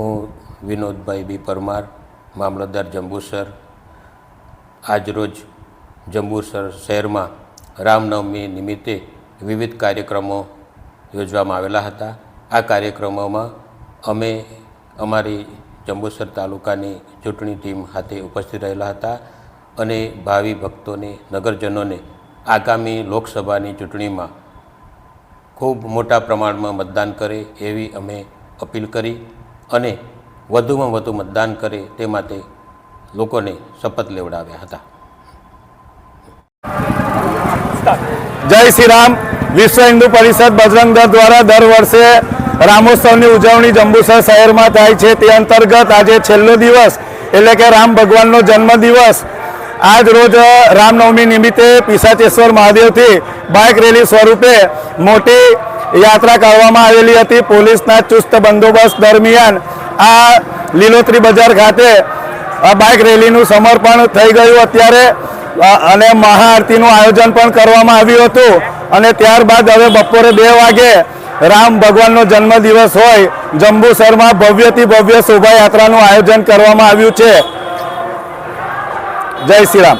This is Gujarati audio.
હું વિનોદભાઈ બી પરમાર, મામલતદાર જંબુસર. આજરોજ જંબુસર શહેરમાં રામનવમી નિમિત્તે વિવિધ કાર્યક્રમો યોજવામાં આવેલા હતા. આ કાર્યક્રમોમાં અમે અમારી જંબુસર તાલુકાની ચૂંટણી ટીમ હાથે ઉપસ્થિત રહેલા હતા અને ભાવિ ભક્તોને, નગરજનોને આગામી લોકસભાની ચૂંટણીમાં ખૂબ મોટા પ્રમાણમાં મતદાન કરે એવી અમે અપીલ કરી. અને વધુમાં વધુ મતદાન કરે તે માટે લોકોને શપથ લેવડાવ્યા હતા. જય શ્રી રામ. વિશ્વ હિન્દુ પરિષદ બજરંગ દળ દ્વારા દર વર્ષે રામોત્સવની ઉજવણી જંબુસર શહેરમાં થાય છે. તે અંતર્ગત આજે છેલ્લો દિવસ, એટલે કે રામ ભગવાનનો જન્મદિવસ. આજ રોજ રામનવમી નિમિત્તે પિસાચેશ્વર મહાદેવથી બાઇક રેલી સ્વરૂપે મોટી યાત્રા કરવામાં આવેલી હતી. પોલીસના ચુસ્ત બંદોબસ્ત દરમિયાન આ લીલોતરી બજાર ખાતે આ બાઇક રેલીનું સમર્પણ થઈ ગયું. અત્યારે અને મહાઆરતીનું આયોજન પણ કરવામાં આવ્યું હતું. અને ત્યારબાદ હવે બપોરે બે વાગે રામ ભગવાનનો જન્મદિવસ હોય જંબુસરમાં ભવ્યથી ભવ્ય શોભાયાત્રાનું આયોજન કરવામાં આવ્યું છે. જય શ્રી રામ.